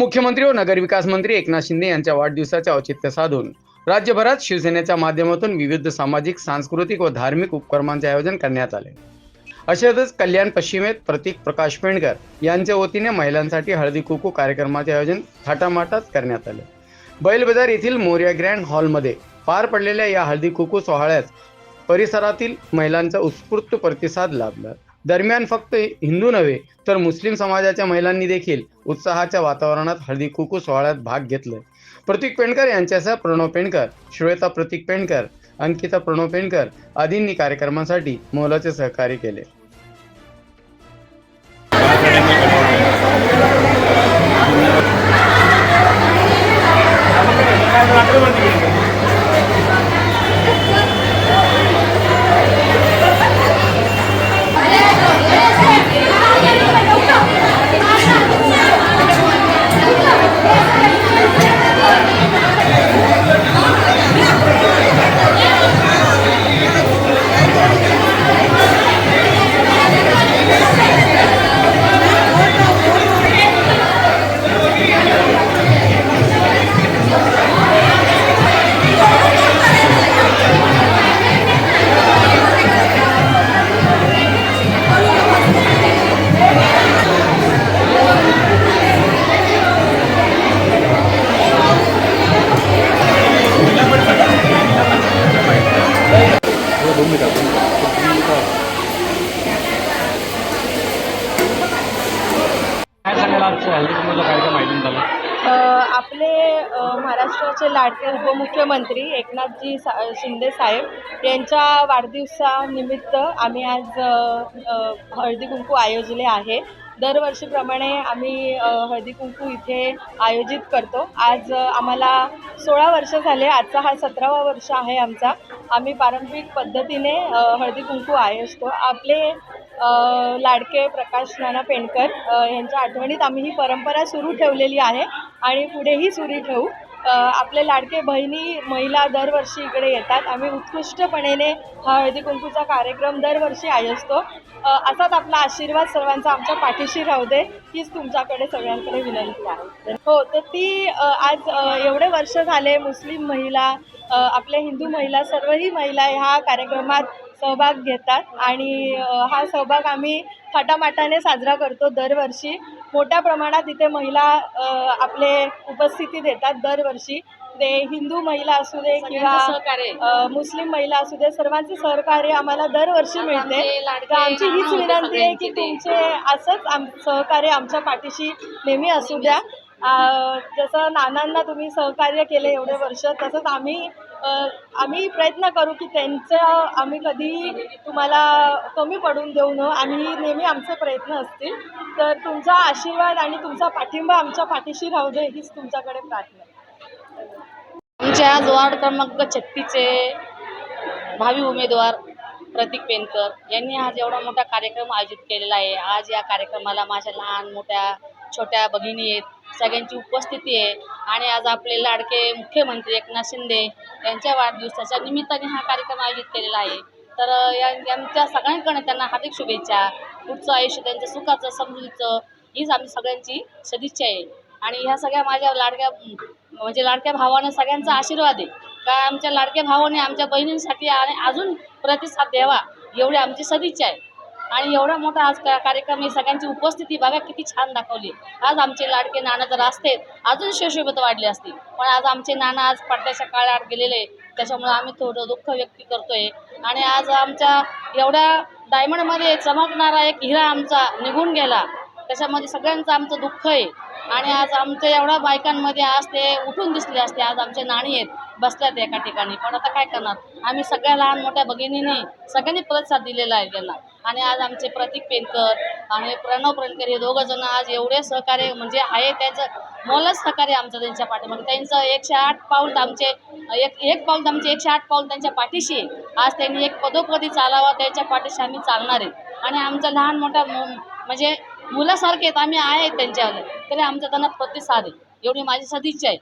उपमुख्यमंत्री व नगरविकास मंत्री एकनाथ शिंदे यांच्या वाढदिवसाचे औचित्य साधून राज्यभरात शिवसेनेच्या माध्यमातून विविध सामाजिक सांस्कृतिक व धार्मिक उपक्रमांचे आयोजन करण्यात आले. अशातच कल्याण पश्चिमेत प्रतीक प्रकाश पेंडकर यांच्या वतीने महिलांसाठी हळदी कुकू कार्यक्रमाचे आयोजन थाटामाटात करण्यात आले. बैलबाजार येथील मोर्या ग्रँड हॉलमध्ये पार पडलेल्या या हळदी कुकू सोहळ्यात परिसरातील महिलांचा उत्स्फूर्त प्रतिसाद लाभला. दरम्यान फक्त हिंदू नव्हे तर मुस्लिम समाजाच्या महिलांनी देखील उत्साहाच्या वातावरणात हळदी कुकू सोहळ्यात भाग घेतला. प्रतीक पेंडकर यांच्यासह प्रणव पेंडकर श्वेता प्रतीक पेंडकर अंकिता प्रणव पेंडकर आदींनी कार्यक्रमासाठी मोलाचे सहकार्य केले. आज हल्ली कार्यक्रम आयोजन झाला? आपले महाराष्ट्राचे लाडके उपमुख्यमंत्री एकनाथजी सा शिंदे साहेब यांच्या वाढदिवसानिमित्त आम्ही आज हळदी कुंकू आयोजले आहे. दरवर्षीप्रमाणे आम्ही हळदी कुंकू इथे आयोजित करतो. आज आम्हाला सोळा वर्ष झाले. आजचा हा सतरावा वर्ष आहे आमचा. आम्ही पारंपरिक पद्धतीने हळदी कुंकू आयोजतो. आपले लाडके प्रकाश नाना पेंडकर यांच्या आठवणीत आम्ही ही परंपरा सुरू ठेवलेली आहे आणि पुढेही सुरू ठेवू. आपले लाडके बहिणी महिला दरवर्षी इकडे येतात. आम्ही उत्कृष्टपणेने हा हळदी कुंकूचा कार्यक्रम दरवर्षी आयोजतो. असाच आपला आशीर्वाद सर्वांचा आमच्या पाठीशी राहू दे हीच तुमच्याकडे सगळ्यांकडे विनंती आहे. हो तर ती आज एवढे वर्ष झाले मुस्लिम महिला आपल्या हिंदू महिला सर्वही महिला ह्या कार्यक्रमात सहभाग घेतात आणि हा सहभाग आम्ही थाटामाटाने साजरा करतो दरवर्षी. मोठ्या प्रमाणात इथे महिला आपले उपस्थिती देतात दरवर्षी. ते हिंदू महिला असू दे किंवा मुस्लिम महिला असू दे सर्वांचे सहकार्य आम्हाला दरवर्षी मिळते. तर आमची हीच विनंती आहे की तुमचे असंच आम सहकार्य आमच्या पाठीशी नेहमी असू द्या. जसं नानांना तुम्ही सहकार्य केले एवढे वर्ष तसंच आम्ही आम्ही प्रयत्न करू की त्यांचं आम्ही कधी तुम्हाला कमी पडून देऊ न आम्ही नेहमी आमचे प्रयत्न असतील. तर तुमचा आशीर्वाद आणि तुमचा पाठिंबा आमच्या पाठीशी राहू दे हीच तुमच्याकडे प्रार्थना आमच्या आज वार्ड क्रमांक छत्तीसचे भावी उमेदवार प्रतीक पेनकर यांनी आज एवढा मोठा कार्यक्रम आयोजित केलेला आहे. आज या कार्यक्रमाला माझ्या लहान मोठ्या छोट्या भगिनी आहेत. सगळ्यांची उपस्थिती आहे. आणि आज आपले लाडके मुख्यमंत्री एकनाथ शिंदे यांच्या वाढदिवसाच्या निमित्ताने हा कार्यक्रम आयोजित केलेला आहे. तर या यांच्या सगळ्यांकडे त्यांना हार्दिक शुभेच्छा. पुढचं आयुष्य त्यांचं सुखाचं समृद्धीचं हीच आम्ही सगळ्यांची सदिच्छा आहे. आणि ह्या सगळ्या माझ्या लाडक्या म्हणजे लाडक्या भावानं सगळ्यांचा आशीर्वाद आहे. का आमच्या लाडक्या भावाने आमच्या बहिणींसाठी आणि अजून प्रतिसाद द्यावा एवढी आमची सदिच्छा आहे. आणि एवढा मोठा आज का कार्यक्रम ही सगळ्यांची उपस्थिती बघा किती छान दाखवली. आज आमचे लाडके नाना जर असते अजून शिवशिवत वाढली असती पण आज आमचे नाना आज पडद्याच्या काळात गेलेले त्याच्यामुळे आम्ही थोडं दुःख व्यक्त करतोय. आणि आज आमच्या एवढ्या डायमंडमध्ये चमकणारा एक हिरा आमचा निघून गेला. त्याच्यामध्ये सगळ्यांचं आमचं दुःख आहे. आणि आज आमच्या एवढ्या बायकांमध्ये आज ते उठून दिसले असते. आज आमचे नाणी आहेत बसल्यात एका ठिकाणी. पण आता काय करणार? आम्ही सगळ्या लहान मोठ्या भगिनींनी सगळ्यांनी प्रतिसाद दिलेला आहे त्यांना. आणि आज आमचे प्रतीक पेनकर आणि प्रणव प्रणकर हे दोघं जण आज एवढे सहकार्य म्हणजे आहे त्याचं मोलच सहकार्य आमचं त्यांच्या पाठीमागे. त्यांचं एकशे आठ पाऊल आमचे एक एक पाऊल आमचे एकशे आठ पाऊल त्यांच्या पाठीशी आहे. आज त्यांनी एक पदोपदी चालावा त्यांच्या पाठीशी आम्ही चालणार आहे. आणि आमचं लहान मोठ्या मु- म्हणजे मुलासारखे आहेत आम्ही आहेत त्यांच्यावर. तरी आमचा त्यांना प्रतिसाद आहे. एवढी माझी सदिच्छा आहे.